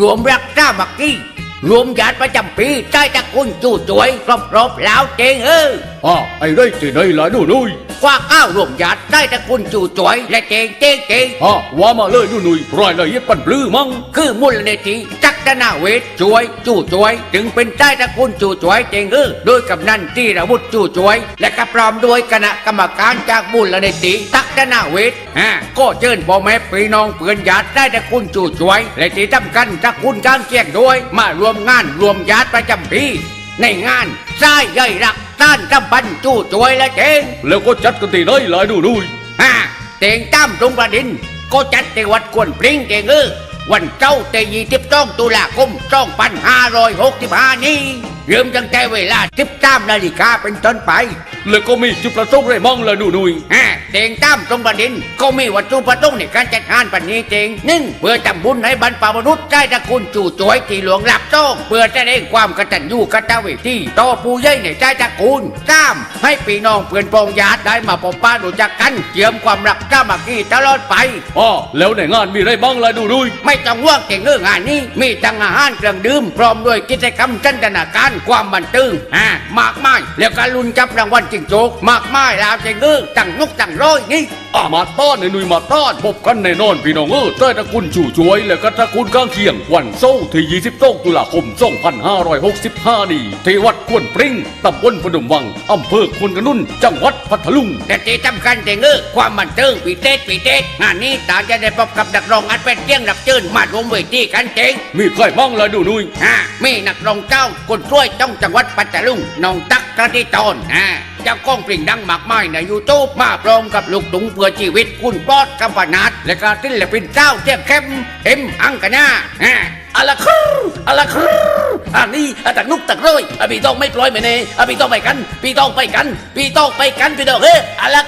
รวมรักษามักกี้รวมญาติประจำปีใต้ตระกูลจู่จวยรอบๆแล้วเจงเอออ่าไอ้ได้ที่ไหนล่ะหนูนุยกว่าข้าวรวมญาติใต้ตระกูลจู่จวยและเจงเจงเจงอ่าว่ามาเลยหนูนุยรายละเอียดปันปลื้อมั้งคือมูลนิธิจั กรนาเวทช่วยจู่จวย จึงเป็นใต้ตระกูลจู่จวยเจงเออโดยกำนันที่ระวุฒิจู่จวย และก็พร้อมด้วยคณะกรรมการจากมูลนิธิจักรนาเวทอ่าก็เชิญพ่อแม่พี่น้องเพื่อนญาติใต้ตระกูลจู่จวย และที่สำคัญตระกูลกางเกียงด้วย มารวมงานรวมญาติประจำปีในงานสายใหญ่รักต้านกำบันจู่จวยและเจงแล้วก็จัดกันที่ไหนล่ะหนูนุยฮ่าเตียงตั้มตรงประดินก็จัดที่วัดกวนปริงเตียงเออ วันเจ้าเตยีทิบต้องตุลาคมสองพันห้าร้อยหกสิบห้านี้เริ่มตั้งแต่เวลาทิบตามนาฬิกาเป็นต้นไป แล้วก็มีจุดประสงค์อะไรมั่งล่ะหนูนุยฮ่า เตียงตั้มตรงประดินก็มีวัตถุประสงค์ในการจัดงานปันนี้เจงหนึ่งเพื่อทำบุญให้บรรพบุรุษได้ตระกูลจู่จวยที่หลวงหลับต้องเพื่อแสดงความกตัญญูกตเวทีต่อผู้ใหญ่ในใจตระกูลสามให้พี่น้องเพื่อนปองญาติได้มาพบป้ารู้จักกันเชื่อมความรักสามัคคีตลอดไปอ่าแล้วในงานมีอะไรบ้างล่ะหนูนุยไม่ต้องห่วงเก่งเรื่องงานนี้ มีทั้งอาหารเครื่องดื่มพร้อมด้วยกิจกรรมจันตนาการความบันเทิงอ่ามากมายแล้วก็ลุ้นจับรางวัลจิงโจกมากมายแล้วเก่งเออตั้งนุกตั้งร้อ ยนี่อ่ามาต้อนในหนุยมาต้อนพบกันแน่นอนพี่น้องเออใต้ตระกูลจู่จวย และก็ตระกูลข้างเคียง วันเสาร์ที่22ตุลาคม 2565 นี้ที่วัดควนปริงตำบลพนมวังอำเภอควนกระนุ่น จังหวัดพัทลุงแต่ที่สำคัญเก่งเออความบันเทิงปีเตสปีเตสงานนี้ตาจะได้พบกับนักร้องอันเป็นเตี้ยงรับเชิญมารวมเวทีกันเจ๋งมีใครบ้างล่ะหนูนุยอ่ามีนักร้องเจ้าคนช่วยต้องจังหวัดปัตตาลุงน้องตักกระติตอนอ่าเจ้าก้องปลิ่งดังมากมายในยูทูบมาพร้อมกับลูกตุงเพื่อชีวิตคุณปอดกัมปนาดและก็ศิลปินเจ้าเทียบเข้มเอ็มอังกนาอ่าอะละครับอะละครับอันนี้อะตักนุกตักร้อยอะพี่ต้องไม่ปล่อยไม่เน่อะพี่ต้องไปกัน พี่ต้องไปกัน พี่ต้องไปกันพี่ต้องเฮ้อะละครับ